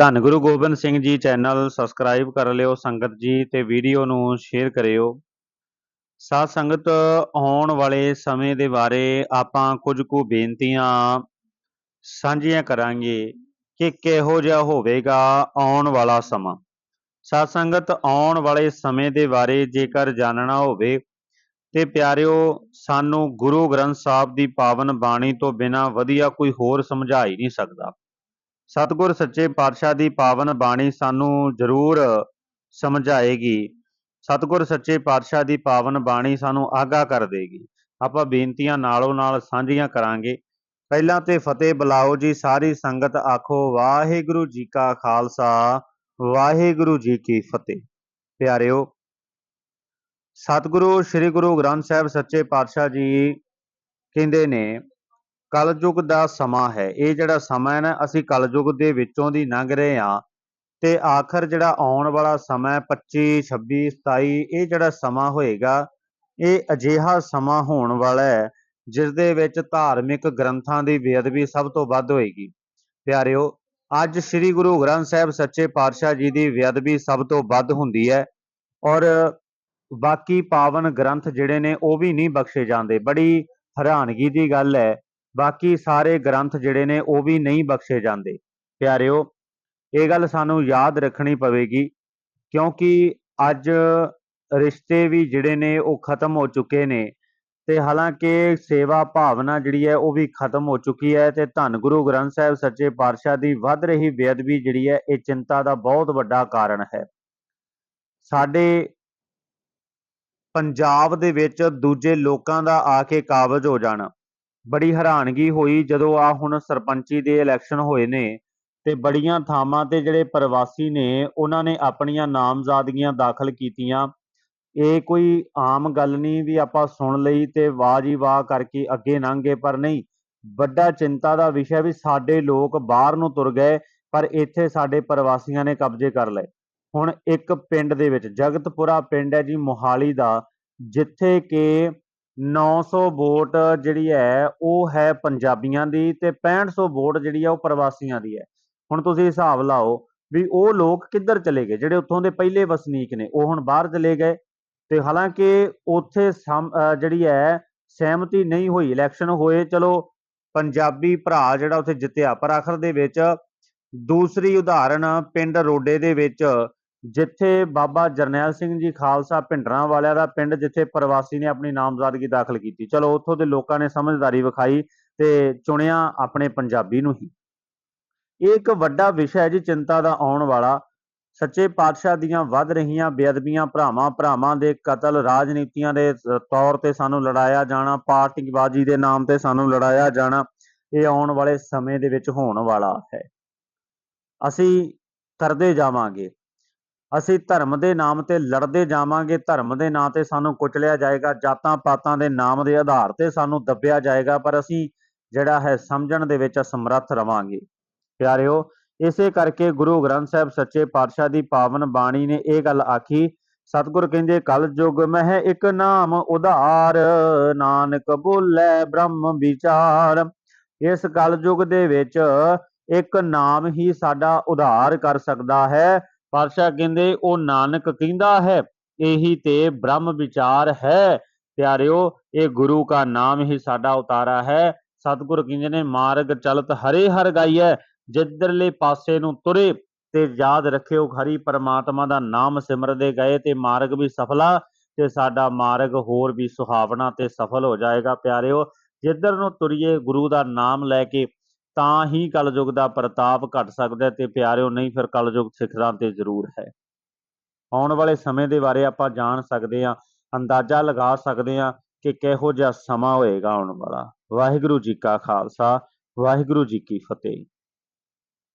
ਧੰਨ Guru Gobind Singh ji channel subscribe ਕਰ ਲਿਓ, ਸੰਗਤ ਜੀ ਤੇ ਵੀਡੀਓ ਨੂੰ ਸ਼ੇਅਰ ਕਰਿਓ। ਸਾਧ ਸੰਗਤ, ਆਉਣ ਵਾਲੇ ਸਮੇਂ ਦੇ ਬਾਰੇ ਆਪਾਂ ਕੁਝ ਕੁ ਬੇਨਤੀਆਂ ਸਾਂਝੀਆਂ ਕਰਾਂਗੇ ਕਿ ਕਿਹੋ ਜਿਹਾ ਹੋਵੇਗਾ ਆਉਣ ਵਾਲਾ ਸਮਾਂ। ਸਾਧ ਸੰਗਤ, ਆਉਣ ਵਾਲੇ ਸਮੇਂ ਦੇ ਬਾਰੇ ਜੇਕਰ ਜਾਣਨਾ ਹੋਵੇ ਤੇ ਪਿਆਰਿਓ, ਸਾਨੂੰ ਗੁਰੂ ਗ੍ਰੰਥ ਸਾਹਿਬ ਦੀ ਪਾਵਨ ਬਾਣੀ ਤੋਂ ਬਿਨਾ ਵਧੀਆ ਕੋਈ ਹੋਰ ਸਮਝਾ ਹੀ ਨਹੀਂ ਸਕਦਾ। ਸਤਿਗੁਰ ਸੱਚੇ ਪਾਤਸ਼ਾਹ ਦੀ ਪਾਵਨ ਬਾਣੀ ਸਾਨੂੰ ਜ਼ਰੂਰ ਸਮਝਾਏਗੀ। ਸਤਿਗੁਰ ਸੱਚੇ ਪਾਤਸ਼ਾਹ ਦੀ ਪਾਵਨ ਬਾਣੀ ਸਾਨੂੰ ਆਗਾਹ ਕਰ ਦੇਗੀ। ਆਪਾਂ ਬੇਨਤੀਆਂ ਨਾਲੋਂ ਨਾਲ ਸਾਂਝੀਆਂ ਕਰਾਂਗੇ। ਪਹਿਲਾਂ ਤੇ ਫਤਿਹ ਬੁਲਾਓ ਜੀ, ਸਾਰੀ ਸੰਗਤ ਆਖੋ, ਵਾਹਿਗੁਰੂ ਜੀ ਕਾ ਖਾਲਸਾ, ਵਾਹਿਗੁਰੂ ਜੀ ਕੀ ਫਤਿਹ। ਪਿਆਰਿਓ, ਸਤਿਗੁਰੂ, ਸ੍ਰੀ ਗੁਰੂ ਗ੍ਰੰਥ ਸਾਹਿਬ ਸੱਚੇ ਪਾਤਸ਼ਾਹ ਜੀ ਕਹਿੰਦੇ ਨੇ ਕਲਯੁਗ ਦਾ ਸਮਾਂ ਹੈ। ਇਹ ਜਿਹੜਾ ਸਮਾਂ ਹੈ ਨਾ ਅਸੀਂ ਕਲਯੁਗ ਦੇ ਵਿੱਚੋਂ ਦੀ ਲੰਘ ਰਹੇ ਹਾਂ ਤੇ ਆਖਰ ਜਿਹੜਾ ਆਉਣ ਵਾਲਾ ਸਮਾਂ ਹੈ, 25 26 27 ਇਹ ਜਿਹੜਾ ਸਮਾਂ ਹੋਏਗਾ ਇਹ ਅਜਿਹਾ ਸਮਾਂ ਹੋਣ ਵਾਲਾ ਹੈ ਜਿਸ ਦੇ ਵਿੱਚ ਧਾਰਮਿਕ ਗ੍ਰੰਥਾਂ ਦੀ ਬੇਅਦਬੀ ਸਭ ਤੋਂ ਵੱਧ ਹੋਏਗੀ। ਪਿਆਰਿਓ ਅੱਜ ਸ੍ਰੀ ਗੁਰੂ ਗ੍ਰੰਥ ਸਾਹਿਬ ਸੱਚੇ ਪਾਤਸ਼ਾਹ ਜੀ ਦੀ ਬੇਅਦਬੀ ਸਭ ਤੋਂ ਵੱਧ ਹੁੰਦੀ ਹੈ ਔਰ ਬਾਕੀ ਪਾਵਨ ਗ੍ਰੰਥ ਜਿਹੜੇ ਨੇ ਉਹ ਵੀ ਨਹੀਂ ਬਖਸ਼ੇ ਜਾਂਦੇ। ਬੜੀ ਹੈਰਾਨਗੀ ਦੀ ਗੱਲ ਹੈ ਬਾਕੀ ਸਾਰੇ ਗ੍ਰੰਥ ਜਿਹੜੇ ਨੇ ਉਹ ਵੀ ਨਹੀਂ ਬਖਸ਼ੇ ਜਾਂਦੇ। ਪਿਆਰਿਓ, ਇਹ ਗੱਲ ਸਾਨੂੰ ਯਾਦ ਰੱਖਣੀ ਪਵੇਗੀ, ਕਿਉਂਕਿ ਅੱਜ ਰਿਸ਼ਤੇ ਵੀ ਜਿਹੜੇ ਨੇ ਉਹ ਖਤਮ ਹੋ ਚੁੱਕੇ ਨੇ ਤੇ ਹਾਲਾਂਕਿ ਸੇਵਾ ਭਾਵਨਾ ਜਿਹੜੀ ਹੈ ਉਹ ਵੀ ਖਤਮ ਹੋ ਚੁੱਕੀ ਹੈ ਤੇ ਧੰਨ ਗੁਰੂ ਗ੍ਰੰਥ ਸਾਹਿਬ ਸੱਚੇ ਪਾਤਸ਼ਾਹ ਦੀ ਵੱਧ ਰਹੀ ਬੇਅਦਬੀ ਜਿਹੜੀ ਹੈ ਇਹ ਚਿੰਤਾ ਦਾ ਬਹੁਤ ਵੱਡਾ ਕਾਰਨ ਹੈ। ਸਾਡੇ ਪੰਜਾਬ ਦੇ ਵਿੱਚ ਦੂਜੇ ਲੋਕਾਂ ਦਾ ਆ ਕੇ ਕਾਬਜ਼ ਹੋ ਜਾਣਾ। ਬੜੀ ਹੈਰਾਨਗੀ ਹੋਈ ਜਦੋਂ ਆ ਹੁਣ ਸਰਪੰਚੀ ਦੇ ਇਲੈਕਸ਼ਨ ਹੋਏ ਨੇ ਤੇ ਬੜੀਆਂ ਥਾਵਾਂ ਤੇ ਜਿਹੜੇ ਪ੍ਰਵਾਸੀ ਨੇ, ਉਹਨਾਂ ਨੇ ਆਪਣੀਆਂ ਨਾਮਜ਼ਦਗੀਆਂ ਦਾਖਲ ਕੀਤੀਆਂ। ਇਹ ਕੋਈ ਆਮ ਗੱਲ ਨਹੀਂ ਵੀ ਆਪਾਂ ਸੁਣ ਲਈ ਤੇ ਵਾਹ ਜੀ ਵਾਹ ਕਰਕੇ ਅੱਗੇ ਲੰਘ ਗਏ ਪਰ ਨਹੀਂ। ਵੱਡਾ ਚਿੰਤਾ ਦਾ ਵਿਸ਼ਾ ਵੀ ਸਾਡੇ ਲੋਕ ਬਾਹਰ ਨੂੰ ਤੁਰ ਗਏ, ਪਰ ਇੱਥੇ ਸਾਡੇ ਪ੍ਰਵਾਸੀਆਂ ਨੇ ਕਬਜ਼ੇ ਕਰ ਲਏ। ਹੁਣ ਇੱਕ ਪਿੰਡ ਦੇ ਵਿੱਚ, ਜਗਤਪੁਰਾ ਪਿੰਡ ਹੈ ਜੀ ਮੋਹਾਲੀ ਦਾ, ਜਿੱਥੇ ਕਿ 900 ਵੋਟ ਜਿਹੜੀ ਹੈ, ਉਹ ਹੈ ਪੰਜਾਬੀਆਂ ਦੀ ਤੇ 6500 ਵੋਟ ਜਿਹੜੀ ਹੈ ਉਹ ਪ੍ਰਵਾਸੀਆਂ ਦੀ ਹੈ। ਹੁਣ ਤੁਸੀਂ ਹਿਸਾਬ ਲਾਓ ਵੀ ਉਹ ਲੋਕ ਕਿੱਧਰ ਚਲੇ ਗਏ? ਜਿਹੜੇ ਉੱਥੋਂ ਦੇ ਪਹਿਲੇ ਵਸਨੀਕ ਨੇ, ਉਹ ਹੁਣ ਬਾਹਰ ਚਲੇ ਗਏ ਤੇ ਹਾਲਾਂਕਿ ਉੱਥੇ ਸਮ- ਜਿਹੜੀ ਹੈ, ਸਹਿਮਤੀ ਨਹੀਂ ਹੋਈ, ਇਲੈਕਸ਼ਨ ਹੋਏ, ਚਲੋ ਪੰਜਾਬੀ ਭਰਾ ਜਿਹੜਾ ਉੱਥੇ ਜਿੱਤਿਆ, ਪਰ ਆਖਰ ਦੇ ਵਿੱਚ ਦੂਸਰੀ ਉਦਾਹਰਣ ਪਿੰਡ ਰੋਡੇ ਦੇ ਵਿੱਚ ਜਿੱਥੇ ਬਾਬਾ ਜਰਨੈਲ ਸਿੰਘ ਜੀ ਖਾਲਸਾ ਭਿੰਡਰਾਂ ਵਾਲਿਆਂ ਦਾ ਪਿੰਡ, ਜਿੱਥੇ ਪ੍ਰਵਾਸੀ ਨੇ ਆਪਣੀ ਨਾਮਜ਼ਦਗੀ ਦਾਖਲ ਕੀਤੀ। ਚਲੋ, ਉੱਥੋਂ ਦੇ ਲੋਕਾਂ ਨੇ ਸਮਝਦਾਰੀ ਵਿਖਾਈ ਤੇ ਚੁਣਿਆ ਆਪਣੇ ਪੰਜਾਬੀ ਨੂੰ ਹੀ। ਇਹ ਇੱਕ ਵੱਡਾ ਵਿਸ਼ਾ ਹੈ ਜੀ, ਚਿੰਤਾ ਦਾ ਆਉਣ ਵਾਲਾ। ਸੱਚੇ ਪਾਤਸ਼ਾਹ ਦੀਆਂ ਵੱਧ ਰਹੀਆਂ ਬੇਅਦਬੀਆਂ ਭਰਾਵਾਂ ਭਰਾਵਾਂ ਦੇ ਕਤਲ, ਰਾਜਨੀਤੀਆਂ ਦੇ ਤੌਰ ਤੇ ਸਾਨੂੰ ਲੜਾਇਆ ਜਾਣਾ, ਪਾਰਟੀਬਾਜ਼ੀ ਦੇ ਨਾਮ ਤੇ ਸਾਨੂੰ ਲੜਾਇਆ ਜਾਣਾ, ਇਹ ਆਉਣ ਵਾਲੇ ਸਮੇਂ ਦੇ ਵਿੱਚ ਹੋਣ ਵਾਲਾ ਹੈ। ਅਸੀਂ ਕਰਦੇ ਜਾਵਾਂਗੇ। ਅਸੀਂ ਧਰਮ ਦੇ ਨਾਮ ਤੇ ਲੜਦੇ ਜਾਵਾਂਗੇ, ਧਰਮ ਦੇ ਨਾਂ ਤੇ ਸਾਨੂੰ ਕੁਚਲਿਆ ਜਾਏਗਾ, ਜਾਤਾਂ ਪਾਤਾਂ ਦੇ ਨਾਮ ਦੇ ਆਧਾਰ ਤੇ ਸਾਨੂੰ ਦੱਬਿਆ ਜਾਏਗਾ, ਪਰ ਅਸੀਂ ਜਿਹੜਾ ਹੈ ਸਮਝਣ ਦੇ ਵਿੱਚ ਅਸਮਰੱਥ ਰਵਾਂਗੇ। ਪਿਆਰਿਓ, ਇਸੇ ਕਰਕੇ ਗੁਰੂ ਗ੍ਰੰਥ ਸਾਹਿਬ ਸੱਚੇ ਪਾਤਸ਼ਾਹ ਦੀ ਪਾਵਨ ਬਾਣੀ ਨੇ ਇਹ ਗੱਲ ਆਖੀ, ਸਤਿਗੁਰ ਕਹਿੰਦੇ ਕਲ ਯੁਗ ਮਹਿ ਇੱਕ ਨਾਮ ਉਧਾਰ, ਨਾਨਕ ਬੋਲੇ ਬ੍ਰਹਮ ਵਿਚਾਰ। ਇਸ ਕਲ ਯੁਗ ਦੇ ਵਿੱਚ ਇੱਕ ਨਾਮ ਹੀ ਸਾਡਾ ਉਧਾਰ ਕਰ ਸਕਦਾ ਹੈ ਪਾਤਸ਼ਾਹ ਕਹਿੰਦੇ, ਉਹ ਨਾਨਕ ਕਹਿੰਦਾ ਹੈ, ਇਹੀ ਤੇ ਬ੍ਰਹਮ ਵਿਚਾਰ ਹੈ। ਪਿਆਰਿਓ, ਇਹ ਗੁਰੂ ਦਾ ਨਾਮ ਹੀ ਸਾਡਾ ਉਤਾਰਾ ਹੈ। ਸਤਿਗੁਰ ਕਹਿੰਦੇ ਨੇ, ਮਾਰਗ ਚਲਤ ਹਰੇ ਹਰ ਗਾਈਐ, ਜਿੱਧਰਲੇ ਪਾਸੇ ਨੂੰ ਤੁਰੇ, ਤੇ ਯਾਦ ਰੱਖਿਓ ਹਰੀ ਪਰਮਾਤਮਾ ਦਾ ਨਾਮ ਸਿਮਰਦੇ ਗਏ, ਤੇ ਮਾਰਗ ਵੀ ਸਫਲਾ, ਤੇ ਸਾਡਾ ਮਾਰਗ ਹੋਰ ਵੀ ਸੁਹਾਵਣਾ ਤੇ ਸਫਲ ਹੋ ਜਾਏਗਾ। ਪਿਆਰਿਓ, ਜਿੱਧਰ ਨੂੰ ਤੁਰੀਏ, ਗੁਰੂ ਦਾ ਨਾਮ ਲੈ ਕੇ ਤਾਂ ਹੀ ਕਲਯੁਗ ਦਾ ਪ੍ਰਤਾਪ ਘਟ ਸਕਦਾ ਤੇ ਪਿਆਰਿਓ ਨਹੀਂ, ਫਿਰ ਕਲਯੁਗ ਸਿਖਰਾਂ ਤੇ ਜ਼ਰੂਰ ਹੈ। ਆਉਣ ਵਾਲੇ ਸਮੇਂ ਦੇ ਬਾਰੇ ਆਪਾਂ ਜਾਣ ਸਕਦੇ ਹਾਂ, ਅੰਦਾਜ਼ਾ ਲਗਾ ਸਕਦੇ ਹਾਂ ਕਿ ਕਿਹੋ ਜਿਹਾ ਸਮਾਂ ਹੋਏਗਾ ਆਉਣ ਵਾਲਾ। ਵਾਹਿਗੁਰੂ ਜੀ ਕਾ ਖਾਲਸਾ, ਵਾਹਿਗੁਰੂ ਜੀ ਕੀ ਫਤਿਹ।